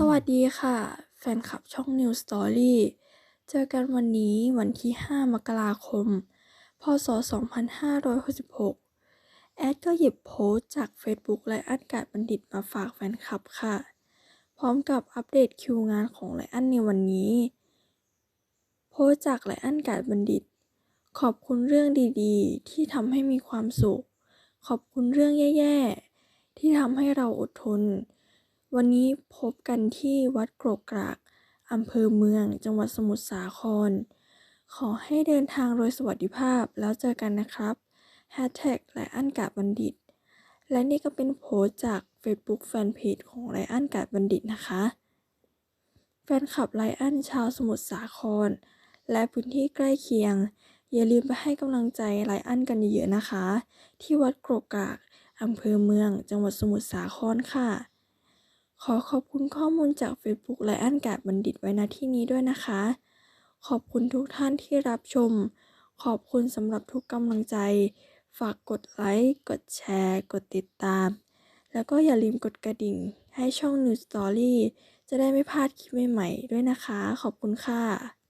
สวัสดีค่ะ แฟนคลับช่อง New Story เจอกันวันนี้วันที่ 5 มกราคม พศ 2566 แอดก็หยิบโพสจาก Facebook และอันกาดบัณฑิตมาฝากแฟนคลับค่ะ พร้อมกับอัปเดตคิวงานของไลอันในวันนี้ โพสจากไลอันกาดบัณฑิต ขอบคุณเรื่องดีๆ ที่ทำให้มีความสุข ขอบคุณเรื่องแย่ๆ ที่ทำให้เราอดทน วันนี้พบกันที่วัดโกรกกรากอำเภอเมือง จังหวัดสมุทรสาคร ขอให้เดินทางโดยสวัสดิภาพแล้วเจอกันนะครับ Hashtag ไลอันกาดบัณฑิต และนี่ก็เป็นโพสต์จาก Facebook Fanpage ของไลอันกาดบัณฑิตนะคะ แฟนคลับไลอันชาวสมุทรสาคร และพื้นที่ใกล้เคียง อย่าลืมไปให้กำลังใจไลอันกันเยอะๆนะคะ ที่วัดโกรกกรากอำเภอเมือง จังหวัดสมุทรสาครค่ะ ขอขอบคุณข้อมูลจาก Facebook ไลอันกาดบัณฑิตไว้ณที่นี้ด้วยนะคะ ขอบคุณทุกท่านที่รับชม ขอบคุณสำหรับทุกกำลังใจ ฝากกดไลค์กดแชร์ กดติดตาม แล้วก็อย่าลืมกดกระดิ่ง ให้ช่อง New Story จะได้ไม่พลาดคลิปใหม่ๆด้วยนะคะ ขอบคุณค่ะ